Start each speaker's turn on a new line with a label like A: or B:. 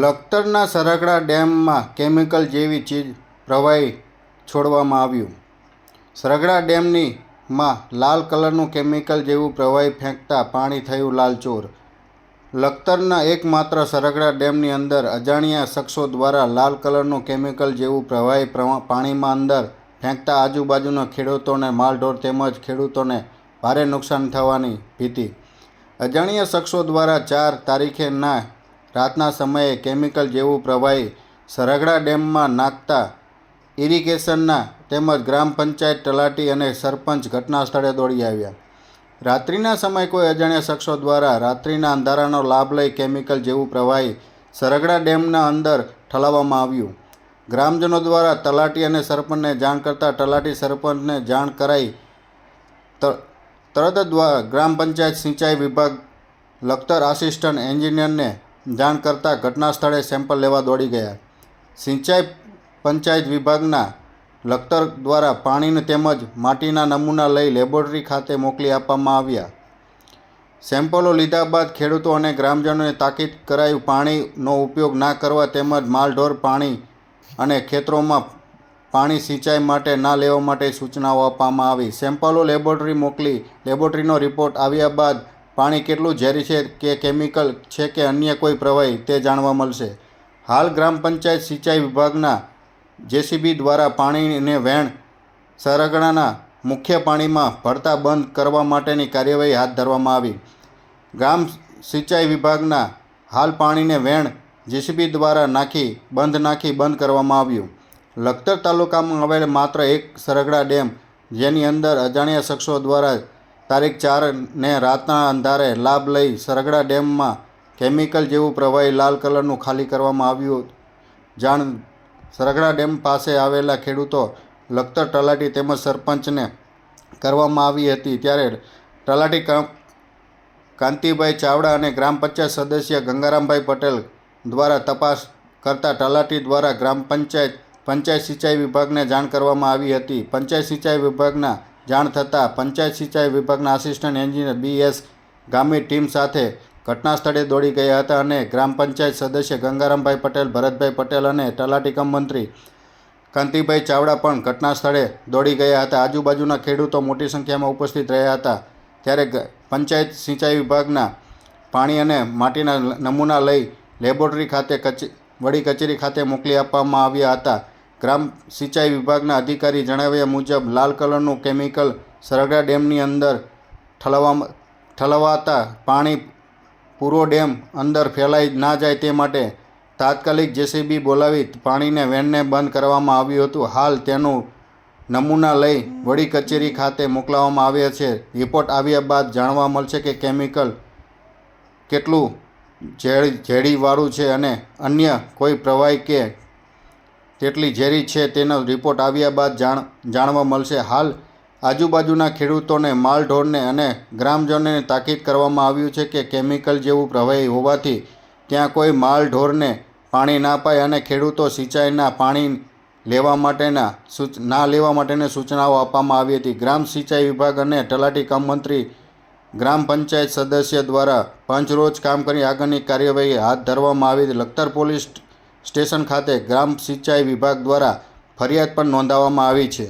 A: લખતરના સરગડા ડેમમાં કેમિકલ જેવી ચીજ પ્રવાહી છોડવામાં આવ્યું. સરગડા ડેમની માં લાલ કલરનું કેમિકલ જેવું પ્રવાહી ફેંકતા પાણી થયું લાલચોર. લખતરના એકમાત્ર સરગડા ડેમની અંદર અજાણ્યા શખ્સો દ્વારા લાલ કલરનું કેમિકલ જેવું પ્રવાહી પ્રવા- પાણીમાં અંદર ફેંકતા આજુબાજુના ખેડૂતોને માલઢોર તેમજ ખેડૂતોને ભારે નુકસાન થવાની ભીતિ. અજાણ્યા શખ્સો દ્વારા ચાર તારીખેના રાતના સમયે કેમિકલ જેવું પ્રવાહી સરગડા ડેમમાં નાખતા ઇરિગેશનના તેમજ ગ્રામ પંચાયત તલાટી અને સરપંચ ઘટના સ્થળે દોડી આવ્યા. રાત્રિના સમયે કોઈ અજાણ્યા શખ્સો દ્વારા રાત્રિના અંધારાનો લાભ લઈ કેમિકલ જેવું પ્રવાહી સરગડા ડેમના અંદર ઠલાવવામાં આવ્યું. ગ્રામજનો દ્વારા તલાટી અને સરપંચને જાણ કરતાં તલાટી સરપંચને જાણ કરાઈ. તરત જ ગ્રામ પંચાયત સિંચાઈ વિભાગ લખતર આસિસ્ટન્ટ એન્જિનિયરને જાણ કરતાં ઘટના સ્થળે સેમ્પલ લેવા દોડી ગયા. સિંચાઈ પંચાયત વિભાગના લખતર દ્વારા પાણીને તેમજ માટીના નમૂના લઈ લેબોરેટરી ખાતે મોકલી આપવામાં આવ્યા. સેમ્પલો લીધા બાદ ખેડૂતો અને ગ્રામજનોને તાકીદ કરાયું પાણીનો ઉપયોગ ના કરવા તેમજ માલઢોર પાણી અને ખેતરોમાં પાણી સિંચાઈ માટે ના લેવા માટે સૂચનાઓ આપવામાં આવી. સેમ્પલો લેબોરેટરી મોકલી લેબોરેટરીનો રિપોર્ટ આવ્યા બાદ પાણી કેટલું ઝેરી છે કે કેમિકલ છે કે અન્ય કોઈ પ્રવાહી તે જાણવા મળશે. હાલ ગ્રામ પંચાયત સિંચાઈ વિભાગના જેસીબી દ્વારા પાણીને વેણ સરગણાના મુખ્ય પાણીમાં ભરતા બંધ કરવા માટેની કાર્યવાહી હાથ ધરવામાં આવી. ગ્રામ સિંચાઈ વિભાગના હાલ પાણીને વેણ જેસીબી દ્વારા નાખી, બંધ નાખી, બંધ કરવામાં આવ્યું. લખતર તાલુકામાં આવેલ માત્ર એક સરગડા ડેમ જેની અંદર અજાણ્યા શખ્સો દ્વારા તારીખ ચારને રાતના અંધારે લાભ લઈ સરગડા ડેમમાં કેમિકલ જેવું પ્રવાહી લાલ કલરનું ખાલી કરવામાં આવ્યું. જાણ સરગડા ડેમ પાસે આવેલા ખેડૂતો લખતર તલાટી તેમજ સરપંચને કરવામાં આવી હતી. ત્યારે તલાટી કાંતિભાઈ ચાવડા અને ગ્રામ પંચાયત સદસ્ય ગંગારામભાઈ પટેલ દ્વારા તપાસ કરતા તલાટી દ્વારા ગ્રામ પંચાયત પંચાયત સિંચાઈ વિભાગને જાણ કરવામાં આવી હતી. પંચાયત સિંચાઈ વિભાગના જાણ થતાં પંચાયત સિંચાઈ વિભાગના assistant engineer B S Gami team સાથે ઘટના સ્થળે દોડી ગયા હતા અને ગ્રામ પંચાયત સદસ્ય ગંગારામભાઈ પટેલ, ભરતભાઈ પટેલ અને તલાટીકમ મંત્રી કાંતિભાઈ ચાવડા પણ ઘટના સ્થળે દોડી ગયા હતા. આજુબાજુના ખેડૂતો મોટી સંખ્યામાં ઉપસ્થિત રહ્યા હતા. ત્યારે પંચાયત સિંચાઈ વિભાગના પાણી અને માટીના નમૂના લઈ લેબોરેટરી ખાતે કચે, વડી કચેરી ખાતે મોકલી આપવામાં આવ્યા હતા. ગ્રામ સિંચાઈ વિભાગના અધિકારી જણાવ્યા મુજબ, લાલ કલરનું કેમિકલ સરગડા ડેમની અંદર ઠલવામાં ઠલવાતા પાણી પૂરો ડેમ અંદર ફેલાઈ ના જાય તે માટે તાત્કાલિક જેસીબી બોલાવી પાણીને વેણને બંધ કરવામાં આવ્યું હતું. હાલ તેનું નમૂના લઈ વડી કચેરી ખાતે મોકલાવવામાં આવ્યા છે. રિપોર્ટ આવ્યા બાદ જાણવા મળશે કે કેમિકલ કેટલું ઝેરી ઝેરીવાળું છે અને અન્ય કોઈ પ્રવાહી કે તેટલી ઝેરી છે તેનો રિપોર્ટ આવ્યા બાદ જાણ, જાણવા મળશે. હાલ આજુબાજુના ખેડૂતોને માલઢોરને અને ગ્રામજનોને તાકીદ કરવામાં આવ્યું છે કે કેમિકલ જેવું પ્રવાહી હોવાથી ત્યાં કોઈ માલઢોરને પાણી ના પાય અને ખેડૂતો સિંચાઈના પાણી લેવા માટેના સૂચ, ના લેવા માટેની સૂચનાઓ આપવામાં આવી હતી. ગ્રામ સિંચાઈ વિભાગ અને તલાટી કામ મંત્રી, ગ્રામ પંચાયત સદસ્ય દ્વારા પંચરોજ કામ કરી આગળની કાર્યવાહી હાથ ધરવામાં આવી. લખતર પોલીસ સ્ટેશન ખાતે ગ્રામ સિંચાઈ વિભાગ દ્વારા ફરિયાદ પણ નોંધાવવામાં આવી છે.